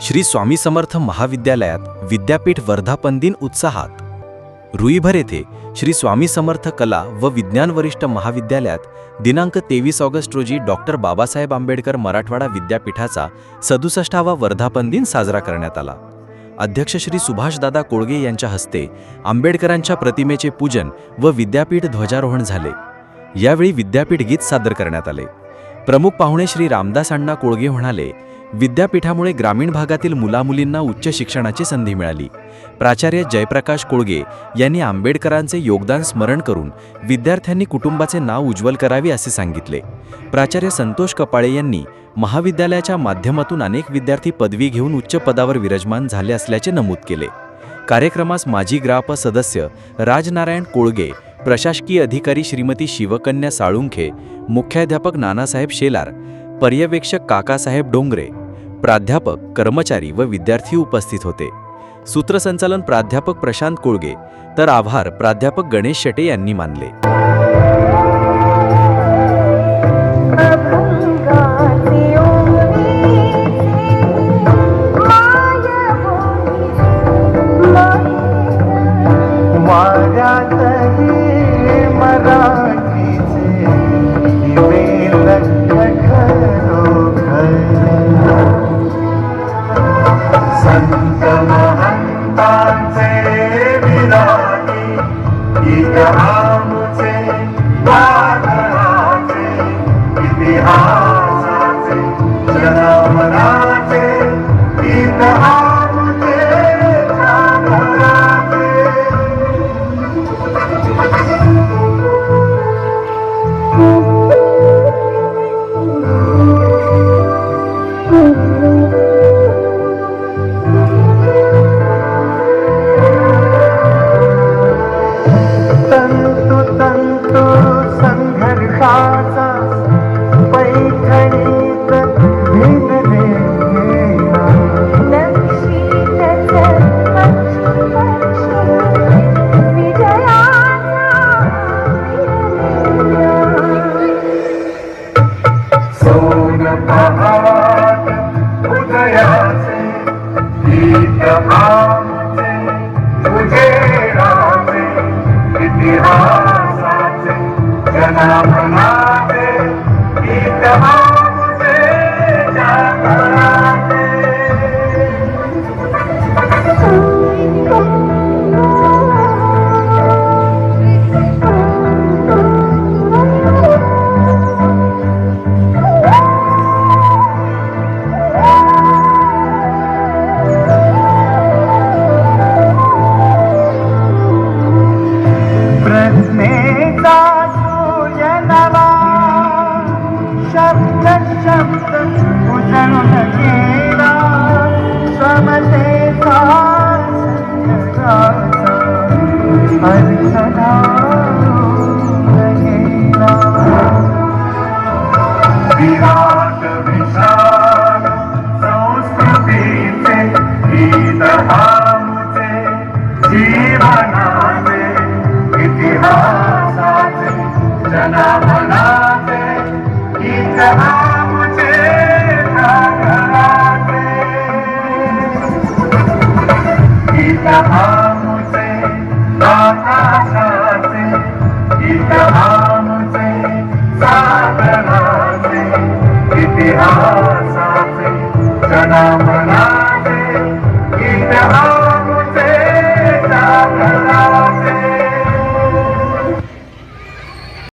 श्री स्वामी समर्थ महाविद्यालयात विद्यापीठ वर्धापन दिन उत्साहात. रुईभर येथे श्री स्वामी समर्थ कला व विज्ञान वरिष्ठ महाविद्यालयात दिनांक तेवीस ऑगस्ट रोजी डॉक्टर बाबासाहेब आंबेडकर मराठवाडा विद्यापीठाचा सदुसष्टावा वर्धापन दिन साजरा करण्यात आला. अध्यक्ष श्री सुभाषदादा कोळगे यांच्या हस्ते आंबेडकरांच्या प्रतिमेचे पूजन व विद्यापीठ ध्वजारोहण झाले. यावेळी विद्यापीठ गीत सादर करण्यात आले. प्रमुख पाहुणे श्री रामदास अण्णा कोळगे म्हणाले विद्यापीठामुळे ग्रामीण भागातील मुलामुलींना उच्च शिक्षणाची संधी मिळाली. प्राचार्य जयप्रकाश कोळगे यांनी आंबेडकरांचे योगदान स्मरण करून विद्यार्थ्यांनी कुटुंबाचे नाव उज्ज्वल करावे असे सांगितले. प्राचार्य संतोष कपाळे यांनी महाविद्यालयाच्या माध्यमातून अनेक विद्यार्थी पदवी घेऊन उच्च पदावर विराजमान झाले असल्याचे नमूद केले. कार्यक्रमास माजी ग्राप सदस्य राजनारायण कोळगे प्रशासकीय अधिकारी श्रीमती शिवकन्या साळुंखे मुख्याध्यापक नानासाहेब शेलार पर्यवेक्षक काकासाहेब डोंगरे प्राध्यापक कर्मचारी व विद्यार्थी उपस्थित होते. सूत्रसंचालन प्राध्यापक प्रशांत कोळगे तर आभार प्राध्यापक गणेश शेटे यांनी मानले. अभंगाचे महंतांचे विरागी इतिहासाचे जनमनाचे इतिहास उदयाचे गीत आमचे उजेडाचे इतिहासाचे जनामनाचे प्रश्नेचा सूर्य शब्द शब्द उजळून गेला. समतेचा विराट विशाल संस्कृतीचे गीत इतिहास